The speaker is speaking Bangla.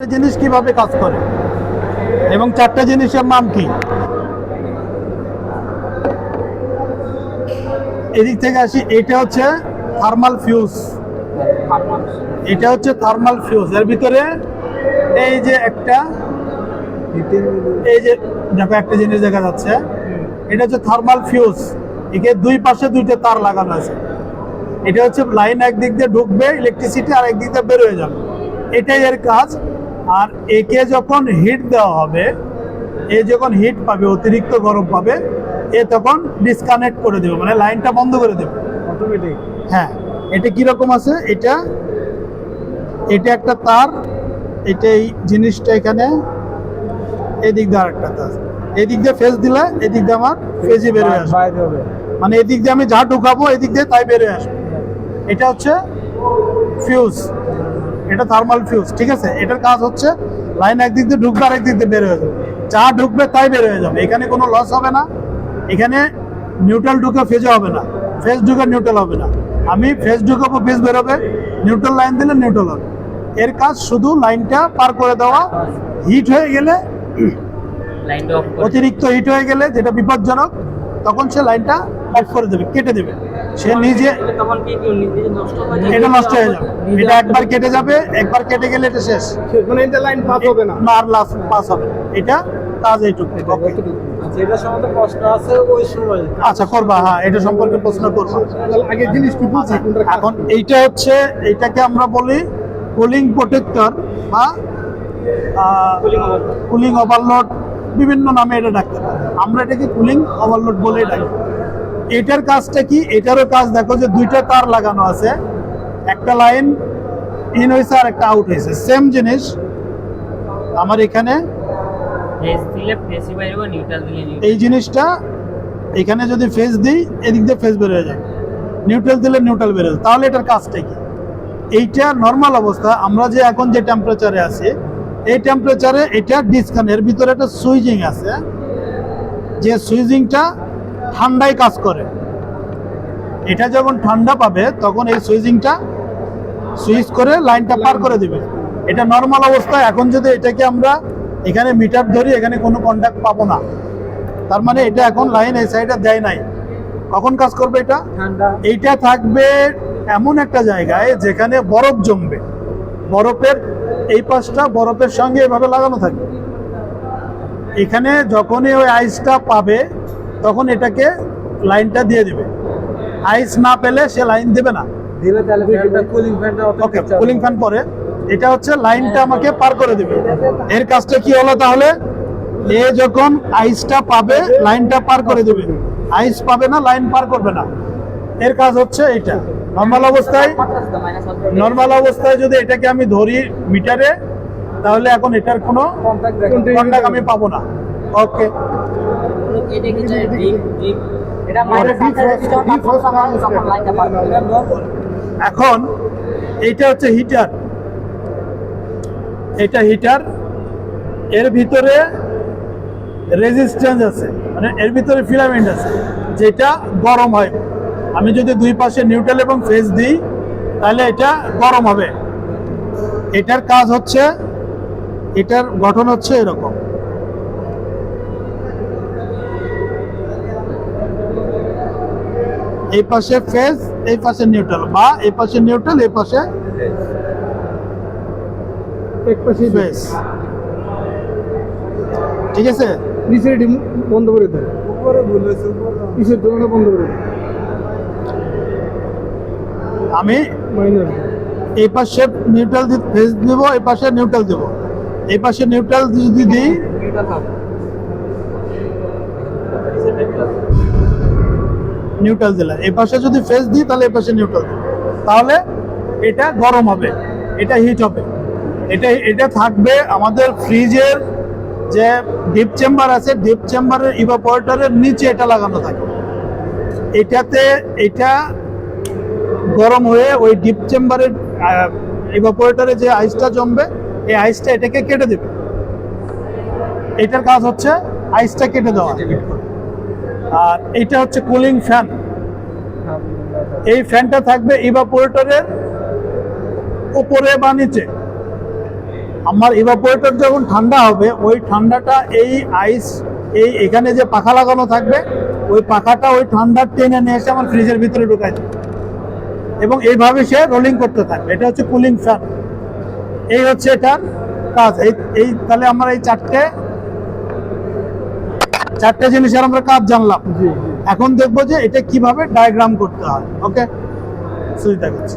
জিনিস কীভাবে কাজ করে? এবং চারটা জিনিসের নাম কি? এদিক থেকে আসি, এটা হচ্ছে থার্মাল ফিউজ এটা হচ্ছে থার্মাল ফিউজ এর ভিতরে এই যে একটা, এই যে দেখো একটা জিনিস দেখা যাচ্ছে। এটা হচ্ছে থার্মাল ফিউজ একে দুই পাশে দুইটা তার লাগানো আছে। এটা হচ্ছে লাইন একদিক দিয়ে ঢুকবে ইলেকট্রিসিটি আর একদিক দিয়ে বের হয়ে যাবে। এটাই এর কাজ। আর একে যখন হিট দেওয়া হবে এ যখন হিট পাবে অতিরিক্ত গরম পাবে এ তখন ডিসকানেক্ট করে দেবে মানে লাইনটা বন্ধ করে দেবে। অটোমেটিক হ্যাঁ এটা কীরকম আছে? এটা এটা একটা তার এটা এই জিনিসটা এখানে এদিক দিয়ে আরেকটা তার। এদিক দিয়ে ফেস দিলে এদিক দিয়ে আমার ফেজে বেরোয় আসবে। মানে এদিক দিয়ে আমি যা ঢুকাবো এদিক দিয়ে তাই বেরোয় আসবে। এটা হচ্ছে ফিউজ এটা থার্মাল ফিউজ ঠিক আছে? এটার কাজ হচ্ছে লাইন একদিক দিয়ে ঢুকবে আর একদিক দিয়ে বের হয়ে যাবে। যা ঢুকবে তাই বের হয়ে যাবে। এখানে কোনো লস হবে না। এখানে নিউট্রাল ঢুকে ফেজে হবে না। ফেজ ঢুকে নিউট্রাল হবে না। আমি ফেজ ঢুকাবো ফেজ বেরোবে। নিউট্রাল লাইন দিলে নিউট্রাল হবে। এর কাজ শুধু লাইনটা পার করে দেওয়া। হিট হয়ে গেলে অতিরিক্ত হিট হয়ে গেলে যেটা বিপজ্জনক তখন সে লাইনটা অফ করে দেবে কেটে দেবে। সে নিজে তখন কি কেউ নিজে নষ্ট হয়ে যায় এটা নষ্ট হয়ে যাবে। এটা একবার কেটে যাবে একবার কেটে গেলে এটা শেষ। মানে এটা লাইন পাস হবে না। আর লাস্ট পাস হবে। এটা কাজ এইটুকু. আচ্ছা সম্বন্ধে প্রশ্ন আছে ওই সময় আচ্ছা করবা হ্যাঁ এটা সম্পর্কে প্রশ্ন করবা। আগে জিনিস কি এখন এইটা হচ্ছে এইটাকে আমরা বলি কুলিং প্রোটেক্টর বা। কুলিং ওভারলোড বিভিন্ন নামে এটা ডাকতে আমরা এটাকে কুলিং ওভারলোড বলেই ডাকি। এটার কাজটা কি? এটারও কাজ দেখো যে দুইটা তার লাগানো আছে। একটা লাইন ইন হয়েছে আর একটা আউট হয়েছে সেম জিনিস আমার এখানে। এই জিনিসটা এখানে যদি ফেস দিই এদিক দিয়ে ফেস বের হয়ে যাবে নিউট্রাল দিলে নিউট্রাল বের যাবে তাহলে এটার কাজটা কি? এইটা নর্মাল অবস্থা। আমরা যে এখন যে টেম্পারেচারে আছি এই টেম্পারেচারে এটা ডিসকান এর ভিতরে একটা সুইজিং আছে। যে সুইচিংটা ঠান্ডায় কাজ করে। এটা যখন ঠান্ডা পাবে তখন এই সুইচিংটা সুইচ করে লাইনটা পার করে দিবে। এটা নর্মাল অবস্থায় এখন যদি এটাকে আমরা এখানে মিটার ধরি এখানে কোনো কন্ট্যাক্ট পাবো না। তার মানে এটা এখন লাইন এই সাইডে দেয় নাই। কখন কাজ করবে এটা? এইটা থাকবে এমন একটা জায়গায় যেখানে বরফ জমবে। বরফের এই পাশটা বরফের সঙ্গে এভাবে লাগানো থাকবে। এখানে যখনই ওই আইসটা পাবে তখন এটাকে লাইনটা দিয়ে দিবে। আইস না পেলে সে লাইন দেবে না। তাহলে কুলিং ফ্যানটা ওকে কুলিং ফ্যান পরে। এটা হচ্ছে লাইনটা আমাকে পার করে দিবে। এর কাজটা কি হলো তাহলে? এ যখন আইসটা পাবে লাইনটা পার করে দিবে। আইস পাবে না লাইন পার করবে না। এর কাজ হচ্ছে এটা। নর্মাল অবস্থায় নর্মাল অবস্থায় যদি এটাকে আমি ধরি মিটারে তাহলে এখন এটার কোনো কন্টাক্ট আমি পাবো না। ওকে এটা কি চাই? Deep deep. এটা মাইনাস এখন এইটা হচ্ছে হিটার। এটা হিটার। এর ভিতরে রেজিস্ট্যান্স আছে মানে এর ভিতরে ফিলামেন্ট আছে যেটা গরম হয়। আমি যদি দুই পাশে নিউট্রাল এবং ফেস দিই তাহলে এটা গরম হবে। এটার কাজ হচ্ছে এটার গঠন হচ্ছে এরকম। এই পাশে ফেজ এই পাশে নিউট্রাল বা এই পাশে নিউট্রাল এই পাশে এক পাশে ফেজ ঠিক আছে? নিচের ডিম বন্ধ করে উপরে নিচের দোকানে বন্ধ করে আমি এই পাশে নিউট্রাল ফেজ দেবো এই পাশে নিউট্রাল দেবো। এই পাশে নিউট্রাল যদি দিই নিউট্রাল দিলাম এই পাশে যদি ফেজ দিই, তাহলে এই পাশে নিউট্রাল দিই। তাহলে এটা গরম হবে, এটা হিট হবে। এটা এটা থাকবে আমাদের ফ্রিজের যে ডিপ চেম্বার আছে ডিপ চেম্বারের ইভাপোরেটরের নিচে এটা লাগানো থাকে। এটাতে, এটা গরম হয়ে ওই ডিপ চেম্বারের ইভাপোরেটরে যে আইসটা জমবে, এই আইসটা এটাকে কেটে দেবে। এটার কাজ হচ্ছে আইসটা কেটে দেওয়া। আর এটা হচ্ছে কুলিং ফ্যান এই ফ্যানটা থাকবে ইভাপোরেটরের উপরে বা নিচে। আমার ইভাপোরেটর যখন ঠান্ডা হবে ওই ঠান্ডাটা এই আইস এই এখানে যে পাখা লাগানো থাকবে ওই পাখাটা ওই ঠান্ডার টেনে নিয়ে এসে আমার ফ্রিজের ভিতরে ঢুকাই দেবে। এবং এইভাবে সে রোলিং করতে থাকবে। এটা হচ্ছে কুলিং ফ্যান এই হচ্ছে এটার কাজ। এই এই তাহলে আমরা এই চারটে চারটে জিনিসের আমরা কাজ জানলাম। এখন দেখব যে এটা কীভাবে ডায়াগ্রাম করতে হয় ওকে সুবিধা করছি।